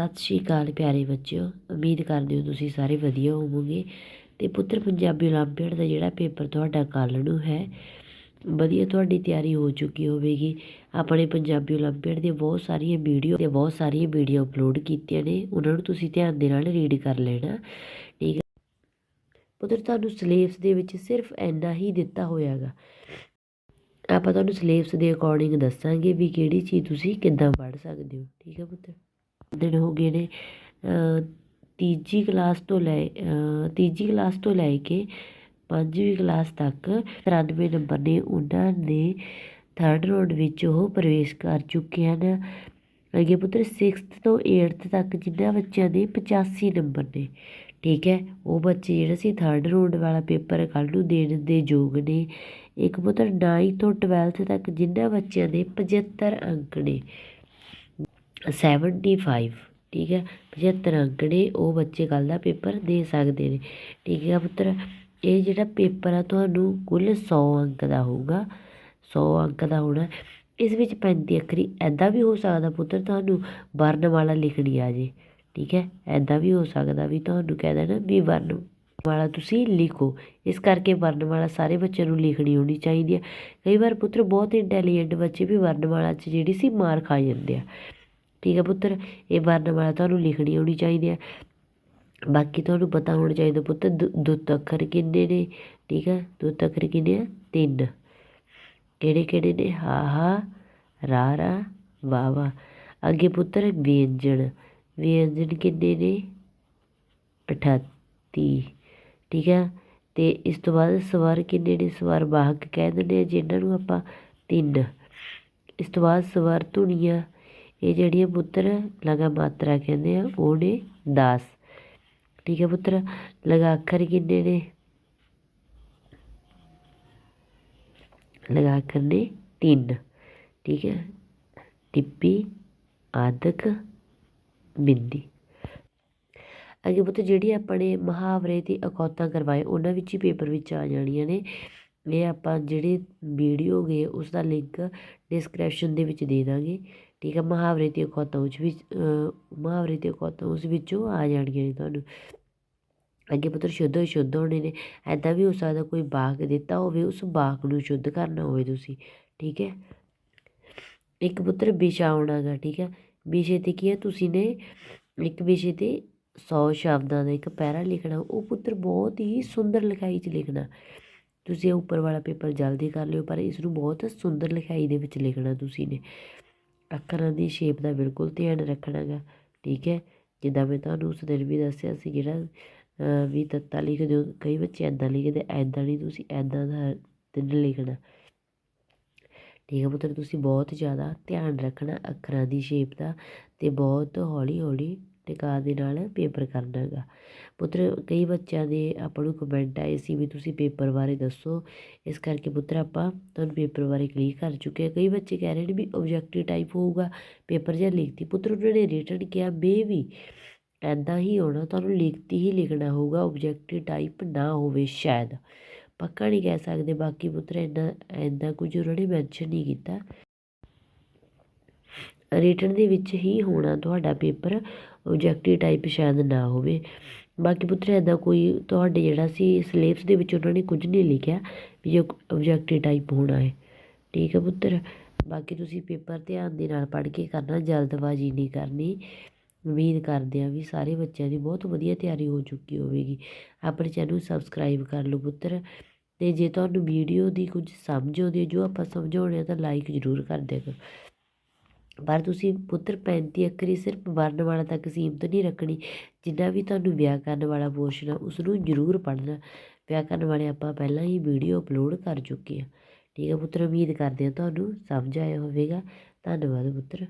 ਸਤਿ ਸ਼੍ਰੀ ਅਕਾਲ ਪਿਆਰੇ ਬੱਚਿਓ, ਉਮੀਦ ਕਰਦੇ ਹੋ ਤੁਸੀਂ ਸਾਰੇ ਵਧੀਆ ਹੋਵੋਗੇ। ਤੇ ਪੁੱਤਰ ਪੰਜਾਬੀ ਓਲੰਪੀਅਡ ਦਾ ਜਿਹੜਾ ਪੇਪਰ ਤੁਹਾਡਾ ਕੱਲ੍ਹ ਨੂੰ ਹੈ, ਵਧੀਆ ਤੁਹਾਡੀ ਤਿਆਰੀ ਹੋ ਚੁੱਕੀ ਹੋਵੇਗੀ। ਆਪਣੇ ਪੰਜਾਬੀ ਓਲੰਪੀਅਡ ਦੀਆਂ ਬਹੁਤ ਸਾਰੀਆਂ ਵੀਡੀਓ ਤੇ ਬਹੁਤ ਸਾਰੀਆਂ ਵੀਡੀਓ ਅਪਲੋਡ ਕੀਤੀਆਂ ਨੇ, ਉਹਨਾਂ ਨੂੰ ਤੁਸੀਂ ਧਿਆਨ ਦੇ ਨਾਲ ਰੀਡ ਕਰ ਲੈਣਾ, ਠੀਕ ਹੈ ਪੁੱਤਰ, ਤੁਹਾਨੂੰ ਸਿਲੇਬਸ ਦੇ ਵਿੱਚ ਸਿਰਫ ਇੰਨਾ ਹੀ ਦਿੱਤਾ ਹੋਇਆਗਾ। ਆਪਾਂ ਤੁਹਾਨੂੰ ਸਿਲੇਬਸ ਦੇ ਅਕੋਰਡਿੰਗ ਦੱਸਾਂਗੇ ਵੀ ਕਿਹੜੀ ਚੀਜ਼ ਤੁਸੀਂ ਕਿੱਦਾਂ ਪੜ੍ਹ ਸਕਦੇ ਹੋ, ਠੀਕ ਹੈ ਪੁੱਤਰ? ਦਿਨ ਹੋ ਗਏ ਨੇ ਤੀਜੀ ਕਲਾਸ ਤੋਂ ਲੈ ਤੀਜੀ ਕਲਾਸ ਤੋਂ ਲੈ ਕੇ ਪੰਜਵੀਂ ਕਲਾਸ ਤੱਕ 93 ਨੰਬਰ ਨੇ, ਉਹਨਾਂ ਨੇ ਥਰਡ ਰੋਡ ਵਿੱਚ ਉਹ ਪ੍ਰਵੇਸ਼ ਕਰ ਚੁੱਕੇ ਹਨ। ਅੱਗੇ ਪੁੱਤਰ 6th ਤੋਂ 8th ਤੱਕ ਜਿਨ੍ਹਾਂ ਬੱਚਿਆਂ ਦੇ 85 ਨੰਬਰ ਨੇ। ਠੀਕ ਹੈ, ਉਹ ਬੱਚੇ ਜਿਹੜੇ ਸੀ ਥਰਡ ਰੋਡ ਵਾਲਾ ਪੇਪਰ ਕੱਲ੍ਹ ਨੂੰ ਦੇਣ ਦੇ ਯੋਗ ਨੇ। ਇੱਕ ਪੁੱਤਰ 9 ਤੋਂ 12th ਤੱਕ ਜਿਨ੍ਹਾਂ ਬੱਚਿਆਂ ਦੇ 75 ਅੰਕ ਨੇ। 75 ਠੀਕ ਹੈ? 75 ਅੰਕ ਨੇ ਉਹ ਬੱਚੇ ਕੱਲ੍ਹ ਦਾ ਪੇਪਰ ਦੇ ਸਕਦੇ ਨੇ, ਠੀਕ ਹੈ? ਪੁੱਤਰ, ਇਹ ਜਿਹੜਾ ਪੇਪਰ ਆ ਤੁਹਾਨੂੰ ਕੁੱਲ ਸੌ ਅੰਕ ਦਾ ਹੋਊਗਾ, ਸੌ ਅੰਕ ਦਾ ਹੋਣਾ। ਇਸ ਵਿੱਚ 35 ਅੱਖਰੀ ਐਦਾਂ ਵੀ ਹੋ ਸਕਦਾ ਪੁੱਤਰ ਤੁਹਾਨੂੰ ਵਰਨਮਾਲਾ ਲਿਖਣੀ ਆ ਜੇ, ਠੀਕ ਹੈ? ਐਦਾਂ ਵੀ ਹੋ ਸਕਦਾ ਵੀ ਤੁਹਾਨੂੰ ਕਹਿ ਦੇਣਾ ਵੀ ਵਰਨਮਾਲਾ ਤੁਸੀਂ ਲਿਖੋ। ਇਸ ਕਰਕੇ ਵਰਨਮਾਲਾ ਸਾਰੇ ਬੱਚਿਆਂ ਨੂੰ ਲਿਖਣੀ ਆਉਣੀ ਚਾਹੀਦੀ ਹੈ ਕਈ ਵਾਰ ਪੁੱਤਰ ਬਹੁਤ ਇੰਟੈਲੀਜੈਂਟ ਬੱਚੇ ਵੀ ਵਰਨਮਾਲਾ 'ਚ ਜਿਹੜੀ ਸੀ ਮਾਰ ਖਾ ਜਾਂਦੇ ਆ। ਠੀਕ ਹੈ ਪੁੱਤਰ, ਇਹ ਵਰਨਮਾਲਾ ਤੁਹਾਨੂੰ ਲਿਖਣੀ ਆਉਣੀ ਚਾਹੀਦੀ ਹੈ। ਬਾਕੀ ਤੁਹਾਨੂੰ ਪਤਾ ਹੋਣਾ ਚਾਹੀਦਾ ਪੁੱਤਰ ਦੁੱਤ ਅੱਖਰ ਕਿੰਨੇ ਨੇ? ਠੀਕ ਹੈ ਦੁੱਤ ਅੱਖਰ ਕਿੰਨੇ ਆ? ਤਿੰਨ। ਕਿਹੜੇ ਕਿਹੜੇ ਨੇ? ਹਾ ਹਾ, ਰਾ ਰਾ, ਵਾ ਵਾ। ਅੱਗੇ ਪੁੱਤਰ, ਵਿਅੰਜਨ। ਵਿਅੰਜਨ ਕਿੰਨੇ ਨੇ? 38 ਠੀਕ ਹੈ, ਤੇ ਇਸ ਤੋਂ ਬਾਅਦ ਸਵਰ ਕਿੰਨੇ ਨੇ? ਸਵਰ ਵਾਹਕ ਕਹਿ ਦਿੰਦੇ ਆ ਜਿਨ੍ਹਾਂ ਨੂੰ ਆਪਾਂ ਤਿੰਨ। ਇਸ ਤੋਂ ਬਾਅਦ ਸਵਰ ਧੁਨੀਆਂ। ਇਹ ਜਿਹੜੀਆਂ ਪੁੱਤਰ ਲਗਾ ਮਾਤਰਾ ਕਹਿੰਦੇ ਆ, ਉਹ ਨੇ 10 ਠੀਕ ਹੈ ਪੁੱਤਰ, ਲਗਾ ਅੱਖਰ ਕਿੰਨੇ ਨੇ? ਲਗਾ ਅੱਖਰ ਨੇ 3 ਠੀਕ ਹੈ, ਟਿੱਪੀ, ਆਦਕ, ਬਿੰਦੀ। ਅੱਗੇ ਪੁੱਤ ਜਿਹੜੀ ਆਪਣੇ ਮੁਹਾਵਰੇ ਤੇ ਅਕੌਤਾਂ ਕਰਵਾਏ, ਉਹਨਾਂ ਵਿੱਚ ਹੀ ਪੇਪਰ ਵਿੱਚ ਆ ਜਾਣੀਆਂ ਨੇ। ਇਹ ਆਪਾਂ ਜਿਹੜੇ ਵੀਡੀਓ ਗਏ ਉਸ ਦਾ ਲਿੰਕ ਡਿਸਕ੍ਰਿਪਸ਼ਨ ਦੇ ਵਿੱਚ ਦੇ ਦਾਂਗੇ। ਠੀਕ ਹੈ ਮੁਹਾਵਰੇ ਦੀਆਂ ਅਕੌਤਾਂ ਉਸ ਵਿੱਚ ਮੁਹਾਵਰੇ ਦੀਆਂ ਅਕੌਤਾਂ ਉਸ ਵਿੱਚੋਂ ਆ ਜਾਣਗੀਆਂ ਨੇ ਤੁਹਾਨੂੰ। ਅੱਗੇ ਪੁੱਤਰ ਸ਼ੁੱਧ ਸ਼ੁੱਧ ਹੋਣੇ ਨੇ। ਐਦਾਂ ਵੀ ਹੋ ਸਕਦਾ ਕੋਈ ਬਾਕ ਦਿੱਤਾ ਹੋਵੇ, ਉਸ ਬਾਕ ਨੂੰ ਸ਼ੁੱਧ ਕਰਨਾ ਹੋਵੇ ਤੁਸੀਂ, ਠੀਕ ਹੈ? ਇੱਕ ਪੁੱਤਰ ਵਿਸ਼ਾ ਆਉਣਾ ਗਾ ਠੀਕ ਹੈ? ਵਿਸ਼ੇ 'ਤੇ ਕੀ ਹੈ? ਤੁਸੀਂ ਨੇ ਇੱਕ ਵਿਸ਼ੇ 'ਤੇ 100 ਸ਼ਬਦਾਂ ਦਾ ਇੱਕ ਪੈਰਾ ਲਿਖਣਾ, ਉਹ ਪੁੱਤਰ ਬਹੁਤ ਹੀ ਸੁੰਦਰ ਲਿਖਾਈ 'ਚ ਲਿਖਣਾ। ਤੁਸੀਂ ਉੱਪਰ ਵਾਲਾ ਪੇਪਰ ਜਲਦੀ ਕਰ ਲਿਓ, ਪਰ ਇਸ ਨੂੰ ਬਹੁਤ ਸੁੰਦਰ ਲਿਖਾਈ ਦੇ ਵਿੱਚ ਲਿਖਣਾ ਤੁਸੀਂ ਨੇ। ਅੱਖਰਾਂ ਦੀ ਸ਼ੇਪ ਦਾ ਬਿਲਕੁਲ ਧਿਆਨ ਰੱਖਣਾ ਗਾ ਠੀਕ ਹੈ? ਜਿੱਦਾਂ ਮੈਂ ਤੁਹਾਨੂੰ ਉਸ ਦਿਨ ਵੀ ਦੱਸਿਆ ਸੀ ਜਿਹੜਾ ਵੀ ਤੱਤਾ ਲਿਖਦੇ ਹੋ, ਕਈ ਬੱਚੇ ਐਦਾਂ ਲਿਖਦੇ ਐਦਾਂ ਨਹੀਂ ਤੁਸੀਂ ਐਦਾਂ ਦਾ ਦਿਨ ਲਿਖਣਾ। ਠੀਕ ਹੈ ਪੁੱਤਰ, ਤੁਸੀਂ ਬਹੁਤ ਜ਼ਿਆਦਾ ਧਿਆਨ ਰੱਖਣਾ ਅੱਖਰਾਂ ਦੀ ਸ਼ੇਪ ਦਾ ਤੇ ਬਹੁਤ ਹੌਲੀ ਹੌਲੀ ਟਿਕਾ ਦੇ ਨਾਲ ਪੇਪਰ ਕਰਨਾ ਗਾ। ਪੁੱਤਰ, ਕਈ ਬੱਚਿਆਂ ਦੇ ਆਪਾਂ ਨੂੰ ਕਮੈਂਟ ਆਏ ਸੀ ਵੀ ਤੁਸੀਂ ਪੇਪਰ ਬਾਰੇ ਦੱਸੋ। ਇਸ ਕਰਕੇ ਪੁੱਤਰ, ਆਪਾਂ ਤੁਹਾਨੂੰ ਪੇਪਰ ਬਾਰੇ ਕਲੀਅਰ ਕਰ ਚੁੱਕੇ ਹਾਂ। ਕਈ ਬੱਚੇ ਕਹਿ ਰਹੇ ਨੇ ਵੀ ਆਬਜੈਕਟਿਵ ਟਾਈਪ ਹੋਊਗਾ, ਪੇਪਰ ਜਾਂ ਲਿਖਤੀ। ਪੁੱਤਰ, ਉਹਨਾਂ ਨੇ ਰਿਟਨ ਕਿਹਾ, ਬੇ ਵੀ ਐਦਾਂ ਹੀ ਹੋਣਾ, ਤੁਹਾਨੂੰ ਲਿਖਤੀ ਹੀ ਲਿਖਣਾ ਹੋਊਗਾ ਆਬਜੈਕਟਿਵ ਟਾਈਪ ਨਾ ਹੋਵੇ ਸ਼ਾਇਦ। ਪੱਕਾ ਨਹੀਂ ਕਹਿ ਸਕਦੇ। ਬਾਕੀ ਪੁੱਤਰ, ਇੰਨਾ ਐਦਾਂ ਕੁਝ ਉਹਨਾਂ ਨੇ ਮੈਂਸ਼ਨ ਨਹੀਂ ਕੀਤਾ। ਰਿਟਨ ਦੇ ਵਿੱਚ ਹੀ ਹੋਣਾ ਤੁਹਾਡਾ ਪੇਪਰ। ਓਬਜੈਕਟਿਵ ਟਾਈਪ ਸ਼ਾਇਦ ਨਾ ਹੋਵੇ। ਬਾਕੀ ਪੁੱਤਰ ਐਦਾਂ ਕੋਈ ਤੁਹਾਡੇ ਜਿਹੜਾ ਸੀ ਸਿਲੇਬਸ ਦੇ ਵਿੱਚ ਉਹਨਾਂ ਨੇ ਕੁਝ ਨਹੀਂ ਲਿਖਿਆ ਵੀ ਜੋ ਓਬਜੈਕਟਿਵ ਟਾਈਪ ਹੋਣਾ ਹੈ। ਠੀਕ ਹੈ ਪੁੱਤਰ? ਬਾਕੀ ਤੁਸੀਂ ਪੇਪਰ ਧਿਆਨ ਦੇ ਨਾਲ ਪੜ੍ਹ ਕੇ ਕਰਨਾ, ਜਲਦਬਾਜ਼ੀ ਨਹੀਂ ਕਰਨੀ। ਉਮੀਦ ਕਰਦੇ ਆ ਵੀ ਸਾਰੇ ਬੱਚਿਆਂ ਦੀ ਬਹੁਤ ਵਧੀਆ ਤਿਆਰੀ ਹੋ ਚੁੱਕੀ ਹੋਵੇਗੀ। ਆਪਣੇ ਚੈਨਲ ਨੂੰ ਸਬਸਕ੍ਰਾਈਬ ਕਰ ਲਓ ਪੁੱਤਰ। ਤੇ ਜੇ ਤੁਹਾਨੂੰ ਵੀਡੀਓ ਦੀ ਕੁਝ ਸਮਝ ਆਉਂਦੀ ਹੈ, ਜੋ ਆਪਾਂ ਸਮਝਾਉਣੇ ਆ ਤਾਂ ਲਾਈਕ ਜ਼ਰੂਰ ਕਰ ਦਿਆ ਕਰੋ। ਪਰ ਤੁਸੀਂ ਪੁੱਤਰ 35 ਅੱਖਰੀ ਸਿਰਫ ਮਰਨ ਵਰਨਮਾਲਾ ਤੱਕ ਸੀਮਤ ਨਹੀਂ ਰੱਖਣੀ, ਜਿੰਨਾ ਵੀ ਤੁਹਾਨੂੰ ਵਿਆਹ ਕਰਨ ਵਾਲਾ ਪੋਸ਼ਣ ਆ ਉਸ ਨੂੰ ਜ਼ਰੂਰ ਪੜ੍ਹਨਾ। ਵਿਆਹ ਕਰਨ ਵਾਲੇ ਆਪਾਂ ਪਹਿਲਾਂ ਹੀ ਵੀਡੀਓ ਅਪਲੋਡ ਕਰ ਚੁੱਕੇ ਹਾਂ ਠੀਕ ਹੈ ਪੁੱਤਰ, ਉਮੀਦ ਕਰਦੇ ਹਾਂ ਤੁਹਾਨੂੰ ਸਮਝ ਆਇਆ ਹੋਵੇਗਾ। ਧੰਨਵਾਦ ਪੁੱਤਰ।